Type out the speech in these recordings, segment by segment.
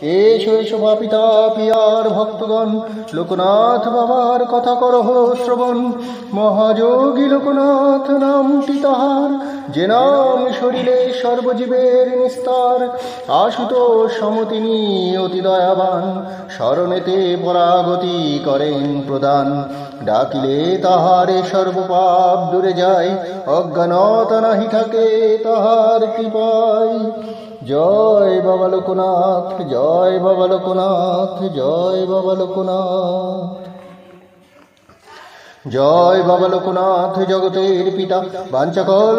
এসো এসো পিতা, পিয়ার ভক্তগণ, লোকনাথ বাবার কথা করহ শ্রবণ। মহাযোগী লোকনাথ, নামটি তাহার। যে নাম শরীরে সর্বজীবের নিস্তার আশুত সমতিনি অতি দয়াবান। স্মরণেতে পরাগতি করেন প্রদান। ডাকিলে তাহারে সর্বপাপ দূরে যায় অজ্ঞানত নাহি থাকে তাহার কৃপায় জয় বাবা লোকনাথ, জয় বাবা লোকনাথ, জয় বাবা লোকনাথ। জয় বাবা লোকনাথ জগতের পিতা। বাঞ্চাকল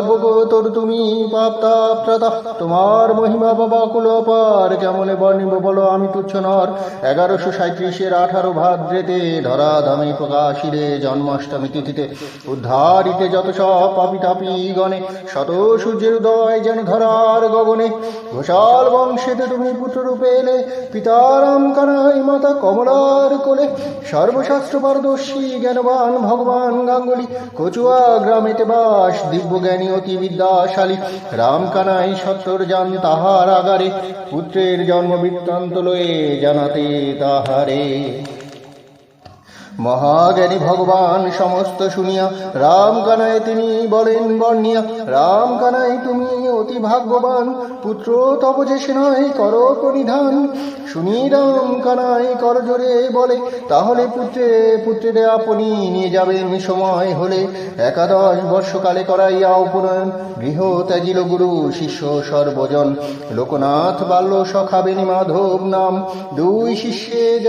তোর তুমি পাপ্তাপ্রতা তোমার মহিমা বাবা কুলপার কেমনে বর্ণিব বলো আমি তুচ্ছ নর। এগারোশো সাঁত্রিশের আঠারো ভাদ্রেতে ধরা ধামে প্রকাশিরে জন্মাষ্টমী তিথিতে। উদ্ধারিতে যত সব পাপি তাপি গণে, শত সূর্যের উদয় যেন ধরার গগনে। ঘোষাল বংশেতে তুমি পুত্ররূপে এলে, পিতারাম কানাই মাতা কমলার কোলে। সর্বশাস্ত্র পারদর্শী, জ্ঞানবান ভগবান গাঙ্গুলি, কচুয়া গ্রামেতে বাস দিব্য জ্ঞানী অতি বিদ্যাশালী। রাম কানাই সত্তর যান তাহার আগারে, পুত্রের জন্ম বৃত্তান্ত লয়ে জানাতে তাহারে। মহাজ্ঞানী ভগবান সমস্ত শুনিয়া রাম কানায় তিনি বলেন, বর্ণিয়া রাম কানাই তুমি অতি ভাগ্যবান, পুত্র, তব যে সে নয় কর শুনি রাম কানাই কর জোরে বলে, তাহলে পুত্রে, পুত্রের আপনি নিয়ে যাবেন সময় হলে। একাদশ বর্ষকালে করাইয়া উপনয়ন, গৃহ ত্যাজিল গুরু, শিষ্য সর্বজন। লোকনাথ বাল্য সখাবেনি মাধব নাম। দুই শিষ্যে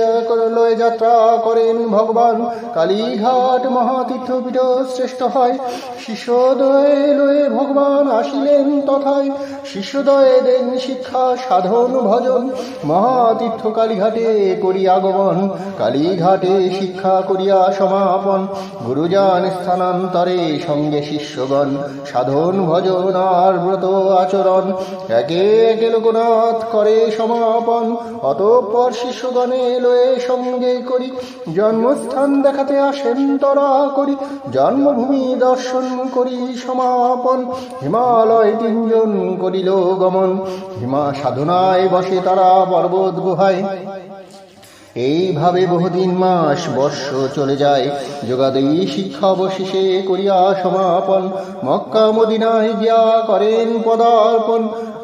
লয়ে যাত্রা করেন ভগবান। কালীঘাট মহাতীর্থপীঠ শ্রেষ্ঠ হয়। শিষ্যদয়ে লয়ে ভগবান আসিলেন তথায় শিষ্যদয়ে দেন শিক্ষা সাধন, ভজন মহাতীর্থ কালীঘাটে করি আগমন, কালীঘাটে শিক্ষা করিয়া সমাপন গুরুজান স্থানান্তরে সঙ্গে শিষ্যগণ, সাধন, ভজন, আর ব্রত আচরণ, একে একে লোকনাথ করে সমাপন, অতঃপর শিষ্যগণে লয়ে সঙ্গে করি, জন্মস্থান দেখাতে আসেন তরা করি, জন্মভূমি দর্শন করি সমাপন, হিমালয় তিনজন করিল গমন। হিমা সাধনায় বসে তারা পর্বত গুহায়। এইভাবে বহুদিন মাস, বর্ষ চলে যায়। যোগাদেই শিক্ষা অবশেষে করিয়া সমাপন। মক্কা মদিনায় গিয়া করেন পদার্পণ।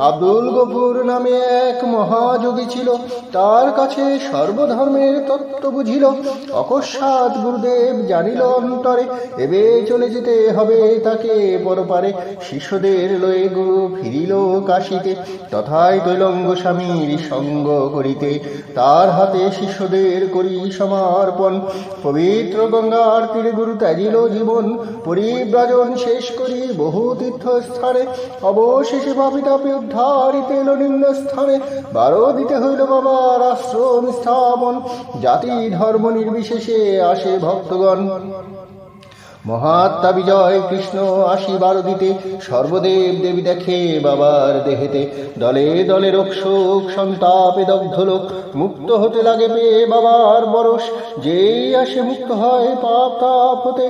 আব্দুল গফুর নামে এক মহাযোগী ছিল। তার কাছে সর্বধর্মের তত্ত্ব বুঝিল। অকস্মাৎ গুরুদেব জানিল অন্তরে, এবে চলে যেতে হবে তাকে পরপারে। শিষ্যদের লয়ে গুরু ফিরিল কাশিতে। তথায় তৈলঙ্গ স্বামীর সঙ্গ করিতে। তার হাতে শিষ্যদের করি সমর্পণ। পবিত্র গঙ্গার তীরে গুরু ত্যাজিল জীবন। পরিব্রাজন শেষ করি বহু তীর্থস্থানে। অবশেষে ভাবিতাপে এলো নিম্ন স্থানে। বারো দিতে হইল বাবা রাষ্ট্র স্থাপন জাতি ধর্ম নির্বিশেষে আসে ভক্তগণ। মহাত্মা বিজয় কৃষ্ণ আশীর্বাদ দিতে সর্বদেব দেবী দেখে বাবার দেহেতে। দলে দলে রোগ শোক, সন্তাপে, দগ্ধ লোক মুক্ত হতে লাগে পেয়ে বাবার বরস। যেই আসে মুক্ত হয় পাপ তাপ হতে,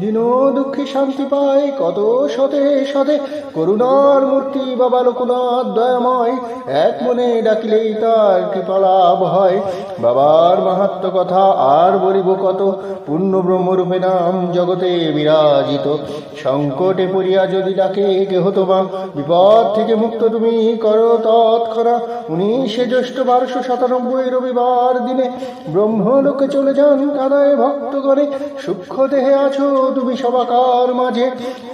দিন দুঃখে শান্তি পায় কত শতে শতে। করুণার মূর্তি বাবা লোকনাথ দয়াময়, এক মনে ডাকিলেই তার কৃপালাভ হয়। বাবার মাহাত্ম কথা আর বলিব কত? পূর্ণ ব্রহ্মরূপে নাম জগতে বিরাজিত। সংকটে পড়িয়া যদি ডাকে কেহ তোমা, বিপদ থেকে মুক্ত তুমি করো তৎক্ষণা। উনিশে জ্যৈষ্ঠ বারোশো সাতানব্বই রবিবার দিনে ব্রহ্মলোকে চলে যান কানায় ভক্তগণে। সূক্ষ্ম দেহে আছো তুমি সবাকার মাঝে।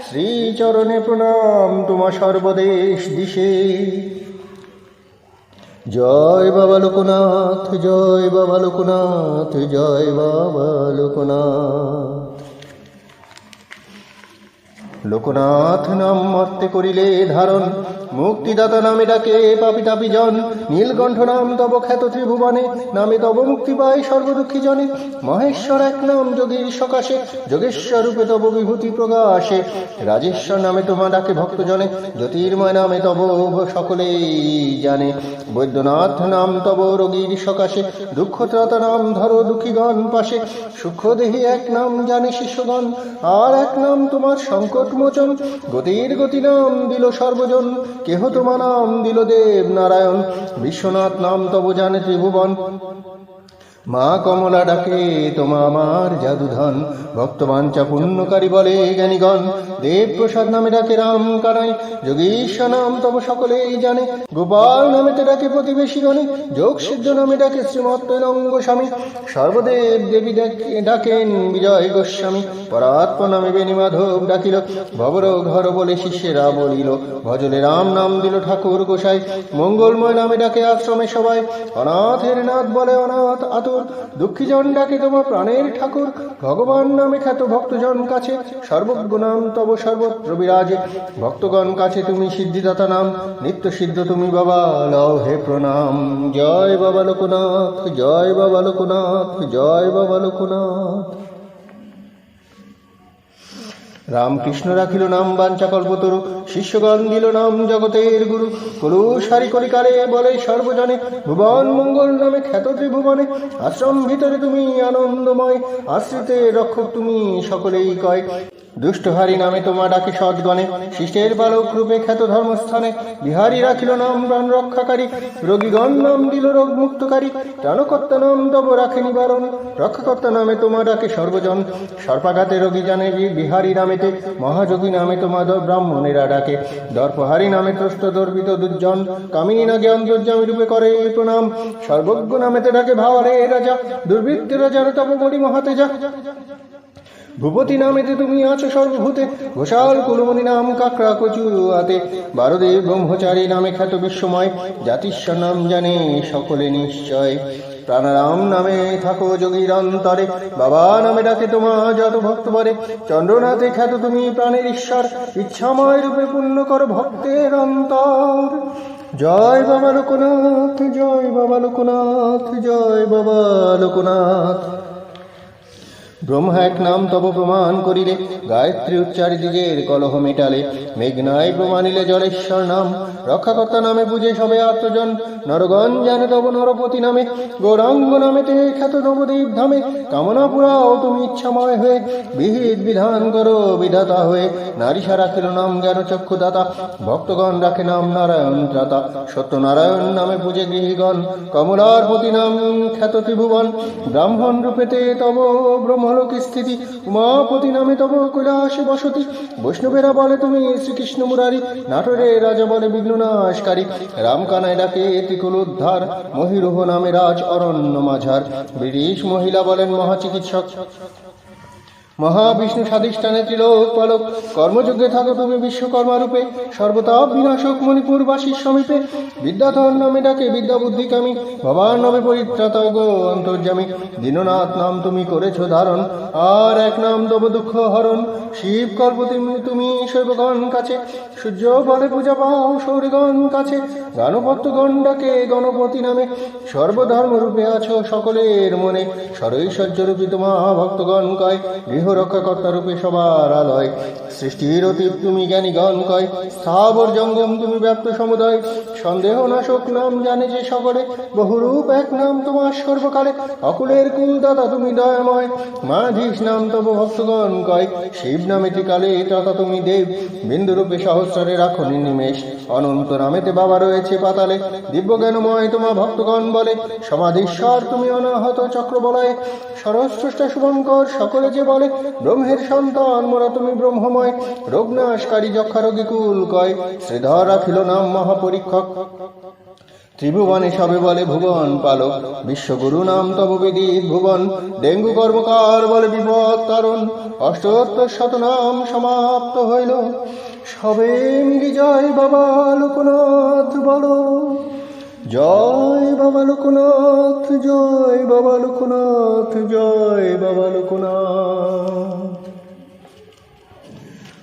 শ্রীচরণে প্রণাম তোমা সর্বদেশ দিশে। জয় বাবা লোকনাথ, জয় বাবা লোকনাথ, জয় বাবা লোকনাথ। লোকনাথ নাম মর্তে করিলে ধারণ। মুক্তিদাতা নামে ডাকে পাপি তাপি জন। নীলকণ্ঠ নাম তব খ্যাত ত্রিভুবনে। নামে তব মুক্তি পায় সর্বদুঃখী জনে। মহেশ্বর এক নাম যোগীর সকাশে। যোগেশ্বর রূপে তব বিভূতি প্রকাশে। রাজেশ্বর নামে তোমা ডাকে ভক্তজনে। জ্যোতির্ময় নামে তব সকলেই জানে। বৈদ্যনাথ নাম তব রোগীর সকাশে। দুঃখত্রাতা নাম ধরো দুঃখীগণ পাশে। সূক্ষ্মদেহী এক নাম জানে শিষ্যগণ আর এক নাম তোমার সংকট মোচন গতির গতি নাম দিল সর্বজন, কেহ তোমা নাম দিল দেব নারায়ণ। বিশ্বনাথ নাম তব জানে ত্রিভুবন। মা কমলা ডাকে, তোমা আমার জাদুধন। ভক্তবাঞ্চা পুণ্যকারী বলে, জ্ঞানীগণ দেব প্রসাদ নামে ডাকে রাম কারাই। যোগীশ্বর নাম তব সকলেই জানে। গোপাল নামে নামেতে ডাকে প্রতিবেশীগণে। যোগ সিদ্ধ নামে ডাকে শ্রীমত্ত রঙ্গ স্বামী। সর্বদেব দেবী ডাকে- ডাকেন বিজয় গোস্বামী। পরাত্ম নামে বেণী মাধব ডাকিল। ভবর ঘর বলে শিষ্যেরা বলিল ভজলে রাম নাম দিল ঠাকুর গোসাই। মঙ্গলময় নামে ডাকে আশ্রমে সবাই। অনাথের নাথ বলে অনাথ আতুর দুঃখীজন ডাকে তোমার প্রাণের ঠাকুর, ভগবান নামে খ্যাত ভক্তজন কাছে, সর্বজ্ঞ নাম তব সর্বত্র বিরাজে ভক্তগণ কাছে তুমি সিদ্ধিদাতা নাম, নিত্য সিদ্ধ তুমি বাবা, লও হে প্রণাম। জয় বাবা লোকনাথ, জয় বাবা লোকনাথ, জয় বাবা লোকনাথ। রামকৃষ্ণ রাখিল নাম বাঞ্চা কল্পতরু, শিষ্যগণ দিল নাম জগতের গুরু। কলুসারি করিকারে বলে সর্বজনে, ভুবন মঙ্গল নামে খ্যাত ত্রিভুবনে, আশ্রম ভিতরে তুমি আনন্দময় আশ্রিতে রক্ষক তুমি সকলেই কয়। দুষ্টহারি নামে তোমা ডাকে সদ্গণে শিষ্টের বালক রূপে খ্যাত ধর্মস্থানে, বিহারী রাখিল নাম প্রাণ রক্ষাকারী, রোগীগণ নাম দিল রোগ মুক্তকারী প্রাণকর্তা নাম তব রাখে নিবারণ, রক্ষাকর্তা নামে তোমা ডাকে সর্বজন, সর্পাঘাতে রোগী জানে বিহারী নামেতে, মহাযোগী নামে তোমার ব্রাহ্মণেরা ডাকে, দর্পহারী নামে ত্রস্ত দর্বিত দুর্জন, কামিনী না জ্ঞান অন্তর্জামী রূপে করে প্রণাম, সর্বজ্ঞ নামেতে ডাকে ভাওয়ারে রাজা দুর্বৃত্তেরা যেন তব বলি মহাতে যা ভূপতি নামেতে তুমি আছো সর্বভূতে। ঘোষাল কুলমণি নাম কাকড়া কচু আতে। বারদেব ব্রহ্মচারী নামে খ্যাত বিশ্বময়। জাতিস্বর নাম জানে সকলে নিশ্চয়। প্রাণারাম নামে থাকো যোগীর অন্তরে বাবা নামে ডাকে তোমা যত ভক্ত বরে চন্দ্রনাথে খ্যাত তুমি প্রাণের ঈশ্বর। ইচ্ছাময় রূপে পূর্ণ কর ভক্তের অন্তর। জয় বাবা লোকনাথ, জয় বাবা লোকনাথ, জয় বাবা লোকনাথ। ব্রহ্মা এক নাম তব প্রমাণ করিলে, গায়ত্রী উচ্চারি দিগের কলহ মেটালে। মেঘনায় প্রমাণিলে জলেশ্বর নাম, রক্ষাকর্তা নামে বুঝে সবে আত্মজন। নরগণ জানে তব নরপতি নামে, গৌরাঙ্গ নামে তে খ্যাত নবদ্বীপ ধামে। কামনা পুরাও তুমি ইচ্ছাময় হয়ে, বিহিত বিধান করো বিধাতা হয়ে। নারী সারা খেল নাম জ্ঞান চক্ষুদাতা, ভক্তগণ রাখে নাম নারায়ণ ত্রাতা। সত্যনারায়ণ নামে পূজে গৃহীগণ, কমলার প্রতি নাম খ্যাত ত্রিভুবন। ব্রাহ্মণ রূপেতে তব ব্রহ্মলোক স্থিতি, উমাপতি নামে তব কৈলাসে বসতি। বৈষ্ণবেরা বলে, তুমি শ্রীকৃষ্ণ মুরারি, নাটোরে রাজা বলে বিঘ্ননাশকারী। রামকানায় ডাকে ত্রিকুল উদ্ধার মহিরোহ নামে রাজ অরণ্য মাঝার। ব্রিটিশ মহিলা বলেন, মহাচিকিৎসক মহাবিষ্ণু স্বাধিষ্ঠানে ত্রিলোক পালক কর্মযজ্ঞে থাকো তুমি বিশ্বকর্মা রূপে সর্বতাপ বিনাশক মণিপুরবাসীর সমীপে, বিদ্যাধর নামে ডাকে বিদ্যা বুদ্ধিকামী ভবান নামে পরিত্রাতা গো অন্তর্যামী, দীননাথ নাম তুমি করেছ ধারণ, আর এক নাম তব দুঃখ হরণ, শিব কল্প তুমি শৈবগণ কাছে, সূর্য বলে পূজা পাও সৌরগণ কাছে গানভক্তগণ ডাকে গণপতি নামে সর্বধর্ম রূপে আছো সকলের মনে সরৈশ্বর্য রূপী তোমা ভক্তগণ কয় গৃহ রক্ষাকর্তা রূপে সবার আলয়। সৃষ্টির অতীত তুমি জ্ঞানী গণ কয়, স্থাবর জঙ্গম তুমি ব্যাপ্ত সমুদয়। সন্দেহ নাশক নাম জানে যে সকলে বহুরূপ এক নাম তোমার সর্বকালে। অকুলের কুলদাতা তুমি দয়াময় মাধীশ নাম তব ভক্তগণ কয়, শিব নামে কালে তথা তুমি দেব। বিন্দু রূপে সহস্রে রাখো নিমেষ অনন্ত নামেতে বাবা রয়েছে পাতালে। দিব্য জ্ঞানময় তোমা ভক্তগণ বলে, সমাধীশ্বর তুমি অনাহত চক্র বলয়ে সরস্রষ্টা শুভঙ্কর সকলে যে বলে ব্রহ্মের সন্তান, মোরা তুমি ব্রহ্মময়। রোগনাশকারী যক্ষারোগী কুল কয়, শ্রীধর রাখিল নাম মহাপরীক্ষক। ত্রিভুবনে সবে বলে ভুবন পালক, বিশ্বগুরু নাম তব ভুবন। ডেঙ্গু কর্মকার বলে বিপদ কারণ, অষ্টোত্তর শত নাম সমাপ্ত হইল। সবে মিলি জয় বাবা লোকনাথ বলো। জয় বাবা লোকনাথ, জয় বাবা লোকনাথ, জয় বাবা লোকনাথ।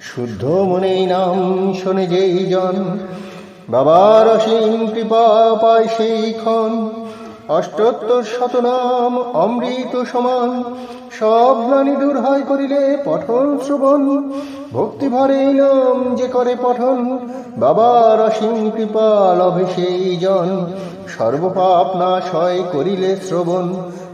শুদ্ধ মনে নাম শোনে যেই জন, বাবার অসীম কৃপা পায় সেই ক্ষণ অষ্টোত্তর শতনাম অমৃত সমান সব গ্লানি দূর হয় করিলে পঠন শ্রবণ। ভক্তি ভরে নাম যে করে পঠন, বাবার অসীম কৃপা লভে সেই জন। সর্বপাপ নাশ হয় করিলে শ্রবণ,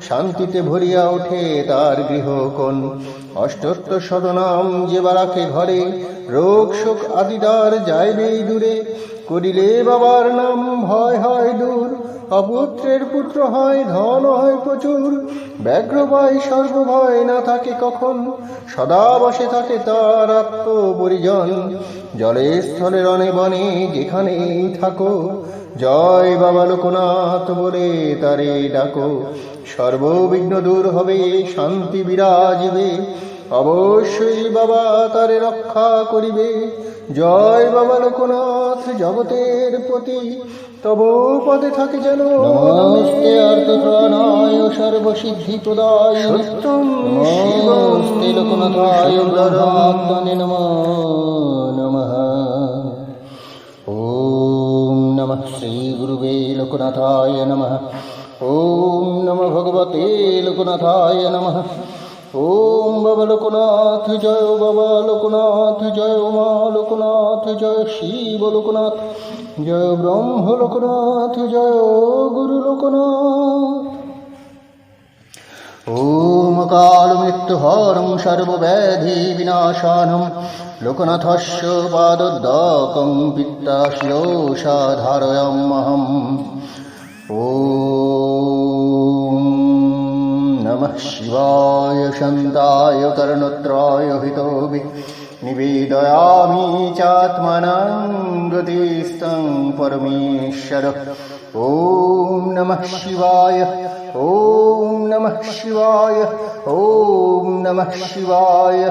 শান্তিতে ভরিয়া ওঠে তার গৃহকোণ। অষ্টোত্তর শতনাম যে বারাকে ঘরে, রোগ শোক আদিদার যাইবেই দূরে। করিলে বাবার নাম ভয় হয় দূর। অপুত্রের পুত্র হয়, ধন হয় প্রচুর, ব্যাঘ্র পাই সর্বভয় না থাকে কখন? সদা বসে থাকে তার আত্ম পরিজন জলে স্থলে রণে বনে যেখানেই থাকো, জয় বাবা লোকনাথ বলে তারে ডাকো। সর্ববিঘ্ন দূর হবে শান্তি বিরাজিবে অবশ্যই বাবা তারে রক্ষা করিবে। জয় বাবা লোকনাথ জগতের প্রতি। তব পদে থাকে যেন নমস্তে অর্থ প্রণয় সর্বসিদ্ধি প্রদায় সত্যম নমস্তে লোকনাথায় ব্রহ্মাত্মনে নম। ওম নমঃ শ্রী গুরুবে লোকনাথায় নমঃ। ওম নমঃ ভগবতে লোকনাথায় নমঃ। ॐ बाबा लोकनाथ जय बाबा लोकनाथ जय मा लोकनाथ जय शिव लोकनाथ जय ब्रह्म लोकनाथ जय गुरु लोकनाथ ॐ कालमृत्युहरं सर्वव्याधिविनाशानं लोकनाथस्य पादोद्दकं पित्ताशिरोषाधारयामहम् ॐ शिवाय शान्ताय कर्णत्राय हितोभि निवेदयामि चात्मनां गतिस्तं परमेश्वर। ॐ नमः शिवाय, ॐ नमः शिवाय, ॐ नमः शिवाय।